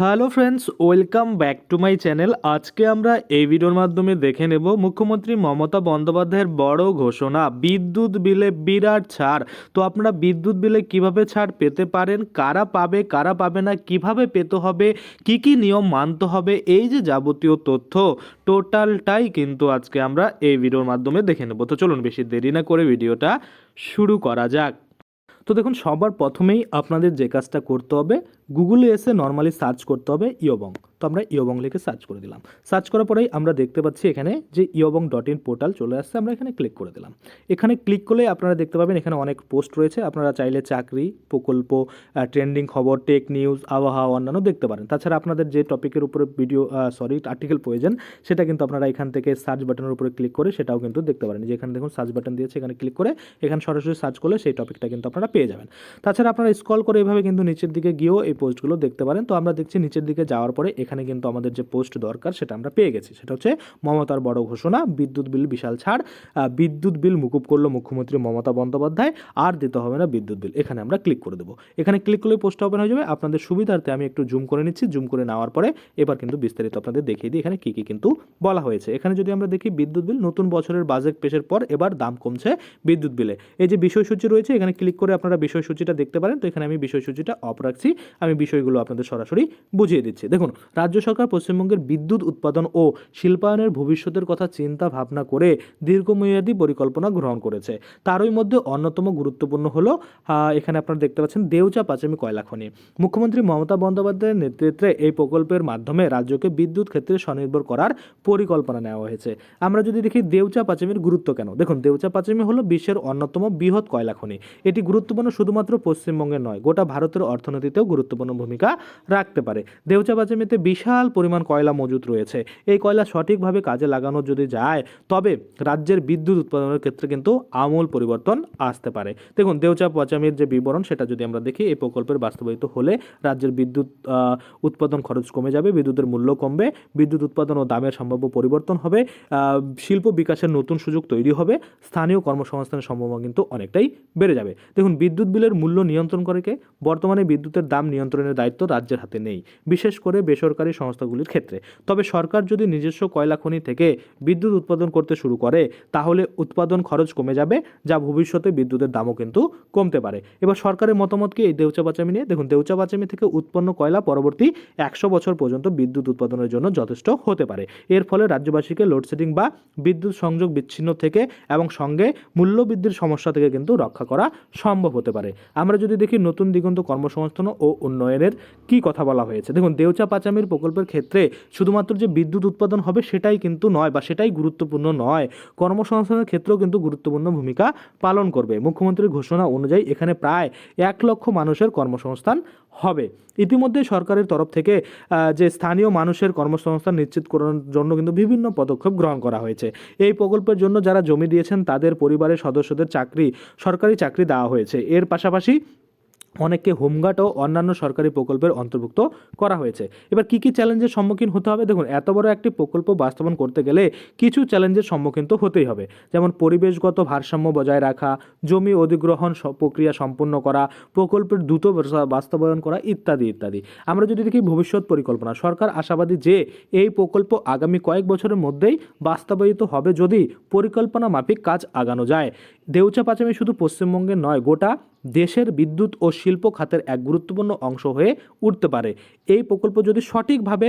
Hello friends, welcome back to my channel. আজকে আমরা এই ভিডিওর মাধ্যমে দেখে নেব মুখ্যমন্ত্রী মমতা বন্দ্যোপাধ্যায়ের বড় ঘোষণা, বিদ্যুৎ বিলে বিরাট ছাড়। তো আপনারা বিদ্যুৎ বিলে কীভাবে ছাড় পেতে পারেন, কারা পাবে কারা পাবে না, কীভাবে পেতে হবে, কি কি নিয়ম মানতে হবে, এই যে যাবতীয় তথ্য, টোটালটাই কিন্তু আজকে আমরা এই ভিডিওর মাধ্যমে দেখে নেব। তো চলুন বেশি দেরি না করে ভিডিওটা শুরু করা যাক। তো দেখুন, সবার প্রথমেই আপনাদের যে কাজটা করতে হবে গুগলে এসে নর্মালি সার্চ করতে হবে ইয়বং তো আমরা ইয়বং লিখে সার্চ করে দিলাম। সার্চ করার পরেই আমরা দেখতে পাচ্ছি এখানে যে ইয়বং ডট ইন পোর্টাল চলে আসছে, আমরা এখানে ক্লিক করে দিলাম। এখানে ক্লিক করলে আপনারা দেখতে পাবেন এখানে অনেক পোস্ট রয়েছে, আপনারা চাইলে চাকরি, প্রকল্প ট্রেন্ডিং খবর টেক নিউজ আবহাওয়া, অন্যান্য দেখতে পারেন। তাছাড়া আপনাদের যে টপিকের উপরে ভিডিও সরি আর্টিকেল প্রয়োজন, সেটা কিন্তু আপনারা এখান থেকে সার্চ বাটনের উপরে ক্লিক করে সেটাও কিন্তু দেখতে পারেন। যে এখানে দেখুন সার্চ বাটন দিয়েছে, এখানে ক্লিক করে এখানে সরাসরি সার্চ করলে সেই টপিকটা কিন্তু আপনারা পেয়ে যাবেন। তাছাড়া আপনারা স্ক্রল করে এভাবে কিন্তু নিচের দিকে গিয়েও এই পোস্টগুলো দেখতে পারেন। তো আমরা দেখছি নিচের দিকে যাওয়ার পরে এখানে কিন্তু আমাদের যে পোস্ট দরকার সেটা আমরা পেয়ে গেছি। সেটা হচ্ছে মমতার বড় ঘোষণা, বিদ্যুৎ বিল বিশাল ছাড় বিদ্যুৎ বিল মুকুব করল মুখ্যমন্ত্রী মমতা বন্দ্যোপাধ্যায়, আর দিতে হবে না বিদ্যুৎ বিল। এখানে আমরা ক্লিক করে দেবো। এখানে ক্লিক করলে পোস্ট ওপেন হয়ে যাবে। আপনাদের সুবিধার্থে আমি একটু জুম করে নিচ্ছি। জুম করে নেওয়ার পরে এবার কিন্তু বিস্তারিত আপনাদের দেখিয়ে দিই এখানে কী কী কিন্তু বলা হয়েছে। এখানে যদি আমরা দেখি বিদ্যুৎ বিল, নতুন বছরের বাজেট পেশের পর এবার দাম কমছে বিদ্যুৎ বিলে। এই যে বিষয়সূচি রয়েছে, এখানে ক্লিক করে আপনারা বিষয়সূচিটা দেখতে পারেন। তো এখানে আমি বিষয়সূচিটা অফ রাখছি। আমি বিষয়গুলো আপনাদের সরাসরি বুঝিয়ে দিচ্ছি। দেখুন, রাজ্য সরকার পশ্চিমবঙ্গের বিদ্যুৎ উৎপাদন ও শিল্পায়নের ভবিষ্যতের কথা চিন্তা ভাবনা করে দীর্ঘমেয়াদী পরিকল্পনা গ্রহণ করেছে। তারই মধ্যে অন্যতম গুরুত্বপূর্ণ হলো এখানে আপনারা দেখতে পাচ্ছেন দেউচা পাচামি কয়লা খনি। মুখ্যমন্ত্রী মমতা বন্দ্যোপাধ্যায়ের নেতৃত্বে এই প্রকল্পের মাধ্যমে রাজ্যকে বিদ্যুৎ ক্ষেত্রে স্বনির্ভর করার পরিকল্পনা নেওয়া হয়েছে। আমরা যদি দেখি দেউচা পাচামির গুরুত্ব কেন? দেখুন, দেউচা পাচামি হলো বিশ্বের অন্যতম বৃহৎ কয়লা খনি। এটি গুরুত্বপূর্ণ শুধুমাত্র পশ্চিমবঙ্গে নয়, গোটা ভারতের অর্থনীতিতেও গুরুত্বপূর্ণ ভূমিকা রাখতে পারে। দেউচা পাচামিতে বিশাল পরিমাণ কয়লা মজুত রয়েছে। এই কয়লা সঠিকভাবে কাজে লাগানো যদি যায়, তবে রাজ্যের বিদ্যুৎ উৎপাদনের ক্ষেত্রে কিন্তু আমূল পরিবর্তন আসতে পারে। দেখুন দেউচা পাচামির যে বিবরণ, সেটা যদি আমরা দেখি, এই প্রকল্পের বাস্তবায়িত হলে রাজ্যের বিদ্যুৎ উৎপাদন খরচ কমে যাবে, বিদ্যুতের মূল্য কমবে, বিদ্যুৎ উৎপাদন ও দামের সম্ভাব্য পরিবর্তন হবে শিল্প বিকাশের নতুন সুযোগ তৈরি হবে, স্থানীয় কর্মসংস্থানের সম্ভাবনা কিন্তু অনেকটাই বেড়ে যাবে। দেখুন, বিদ্যুৎ বিলের মূল্য নিয়ন্ত্রণ করে কে? বর্তমানে বিদ্যুতের দাম নিয়ন্ত্রণের দায়িত্ব রাজ্যের হাতে নেই, বিশেষ করে বেসরকারি সংস্থাগুলির ক্ষেত্রে। তবে সরকার যদি নিজস্ব কয়লা খনি থেকে বিদ্যুৎ উৎপাদন করতে শুরু করে, তাহলে উৎপাদন খরচ কমে যাবে, যা ভবিষ্যতে বিদ্যুতের দামও কিন্তু কমতে পারে। এবার সরকারের মতামত কি এই দেউচা বাচামি নিয়ে? দেখুন দেউচা বাচামি থেকে উৎপন্ন কয়লা পরবর্তী একশো বছর পর্যন্ত বিদ্যুৎ উৎপাদনের জন্য যথেষ্ট হতে পারে। এর ফলে রাজ্যবাসীকে লোডশেডিং বা বিদ্যুৎ সংযোগ বিচ্ছিন্ন থেকে এবং সঙ্গে মূল্যবৃদ্ধির সমস্যা থেকে কিন্তু রক্ষা করা সম্ভব হতে পারে। আমরা যদি দেখি নতুন দিগন্ত কর্মসংস্থান ও উন্নয়নের কি কথা বলা হয়েছে? দেখুন, দেউচা পাচামির প্রকল্পের ক্ষেত্রে শুধুমাত্র যে বিদ্যুৎ উৎপাদন হবে সেটাই কিন্তু নয় বা সেটাই গুরুত্বপূর্ণ নয়। কর্মসংস্থানের ক্ষেত্রেও কিন্তু গুরুত্বপূর্ণ ভূমিকা পালন করবে। মুখ্যমন্ত্রীর ঘোষণা অনুযায়ী এখানে প্রায় এক লক্ষ মানুষের কর্মসংস্থান হবে। ইতিমধ্যে সরকারের তরফ থেকে যে স্থানীয় মানুষের কর্মসংস্থান নিশ্চিত করার জন্য কিন্তু বিভিন্ন পদক্ষেপ গ্রহণ করা হয়েছে। এই প্রকল্পের জন্য যারা জমি দিয়েছেন, তাদের পরিবারের সদস্যদের চাকরি, সরকারি চাকরি দেওয়া হয়েছে। এর পাশাপাশি অনেককে হোমগার্ড ও অন্যান্য সরকারি প্রকল্পের অন্তর্ভুক্ত করা হয়েছে। এবার কি কি চ্যালেঞ্জের সম্মুখীন হতে হবে? দেখুন, এত বড় একটি প্রকল্প বাস্তবায়ন করতে গেলে কিছু চ্যালেঞ্জের সম্মুখীন তো হতেই হবে। যেমন পরিবেশগত ভারসাম্য বজায় রাখা, জমি অধিগ্রহণ প্রক্রিয়া সম্পন্ন করা, প্রকল্পের দ্রুত বাস্তবায়ন করা ইত্যাদি ইত্যাদি। আমরা যদি দেখি ভবিষ্যৎ পরিকল্পনা, সরকার আশাবাদী যে এই প্রকল্প আগামী কয়েক বছরের মধ্যেই বাস্তবায়িত হবে যদি পরিকল্পনা মাফিক কাজ আগানো যায়। দেউচা পাচামি শুধু পশ্চিমবঙ্গে নয়, গোটা দেশের বিদ্যুৎ ও শিল্প খাতের এক গুরুত্বপূর্ণ অংশ হয়ে উঠতে পারে। এই প্রকল্প যদি সঠিকভাবে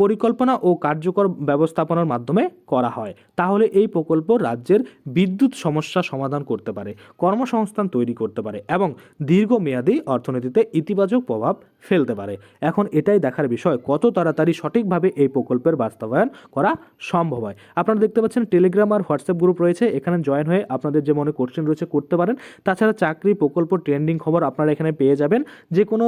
পরিকল্পনা ও কার্যকর ব্যবস্থাপনার মাধ্যমে করা হয়, তাহলে এই প্রকল্প রাজ্যের বিদ্যুৎ সমস্যা সমাধান করতে পারে, কর্মসংস্থান তৈরি করতে পারে এবং দীর্ঘমেয়াদী অর্থনীতিতে ইতিবাচক প্রভাব ফেলতে পারে। এখন এটাই দেখার বিষয়, কত তাড়াতাড়ি সঠিকভাবে এই প্রকল্পের বাস্তবায়ন করা সম্ভব হয়। আপনারা দেখতে পাচ্ছেন টেলিগ্রাম আর হোয়াটসঅ্যাপ গ্রুপ রয়েছে, এখানে জয়েন হয়ে আপনাদের যে মনে কোশ্চেন রয়েছে করতে পারেন। তাছাড়া চাকরি প্রকল্প ট্রেন্ডিং খবর আপনারা এখানে পেয়ে যাবেন। যে কোনো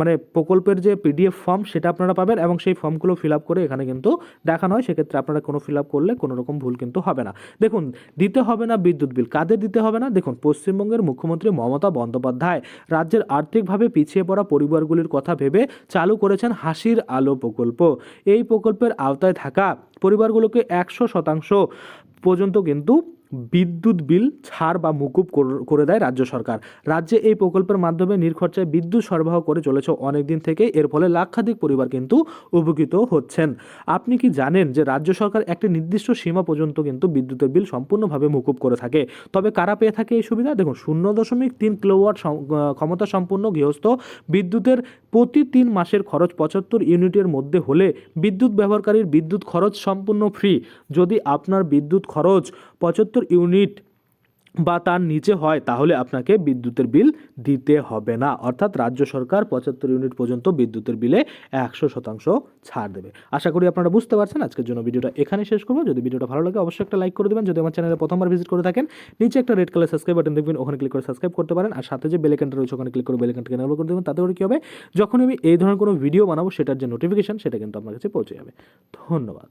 মানে প্রকল্পের যে পিডিএফ ফর্ম সেটা আপনারা পাবেন এবং সেই ফর্মগুলো ফিল আপ করে এখানে কিন্তু দেখানো হয়। সেক্ষেত্রে আপনারা কোনো ফিল আপ করলে কোনো রকম ভুল কিন্তু হবে না। দেখুন, দিতে হবে না বিদ্যুৎ বিল। কাদের দিতে হবে না? দেখুন, পশ্চিমবঙ্গের মুখ্যমন্ত্রী মমতা বন্দ্যোপাধ্যায় রাজ্যের আর্থিকভাবে পিছিয়ে পড়া পরিবারগুলির কথা ভেবে চালু করেছেন হাসির আলো প্রকল্প। এই প্রকল্পের আওতায় থাকা পরিবারগুলোকে একশো শতাংশ পর্যন্ত কিন্তু বিদ্যুৎ বিল, ছাড় বা মুকুব কর- দেয় রাজ্য সরকার। রাজ্যে এই প্রকল্পের মাধ্যমে নির্খরচায় বিদ্যুৎ সরবরাহ করে চলেছে অনেক দিন থেকে এর ফলে লাক্ষাধিক পরিবার কিন্তু উপকৃত হচ্ছেন। আপনি কি জানেন যে রাজ্য সরকার একটি নির্দিষ্ট সীমা পর্যন্ত কিন্তু বিদ্যুতের বিল সম্পূর্ণভাবে মুকুব করে থাকে? তবে কারা পেয়ে থাকে এই সুবিধা? দেখুন, শূন্য দশমিক তিন কিলোওয়াট ক্ষমতা সম্পন্ন গৃহস্থ বিদ্যুতের প্রতি তিন মাসের খরচ পঁচাত্তর ইউনিটের মধ্যে হলে বিদ্যুৎ ব্যবহারকারীর বিদ্যুৎ খরচ সম্পূর্ণ ফ্রি। যদি আপনার বিদ্যুৎ খরচ পঁচাত্তর ইউনিট বা তার নিচে হয়, তাহলে আপনাকে বিদ্যুতের বিল দিতে হবে না। অর্থাৎ রাজ্য সরকার পঁচাত্তর ইউনিট পর্যন্ত বিদ্যুতের বিলে একশো শতাংশ ছাড় দেবে। আশা করি আপনারা বুঝতে পারছেন। আজকের জন্য ভিডিওটা এখানে শেষ করব। যদি ভিডিওটা ভালো লাগে, অবশ্যই একটা লাইক করে দেবেন। যদি আমার চ্যানেলে প্রথমবার ভিজিট করে থাকেন, নিচে একটা রেড কালার সাবস্ক্রাইব বাটন দেখবেন, ওখানে ক্লিক করে সাবস্ক্রাইব করতে পারেন। আর সাথে যে বেলেকানটা রয়েছে, ওখানে ক্লিক করে বেলেকানটাকে এনেবল করে দেবেন। তাতে করে কী হবে? যখন আমি এই ধরনের কোনো ভিডিও বানাবো, সেটার যে নোটিফিকেশন সেটা কিন্তু আপনার কাছে পৌঁছে যাবে। ধন্যবাদ।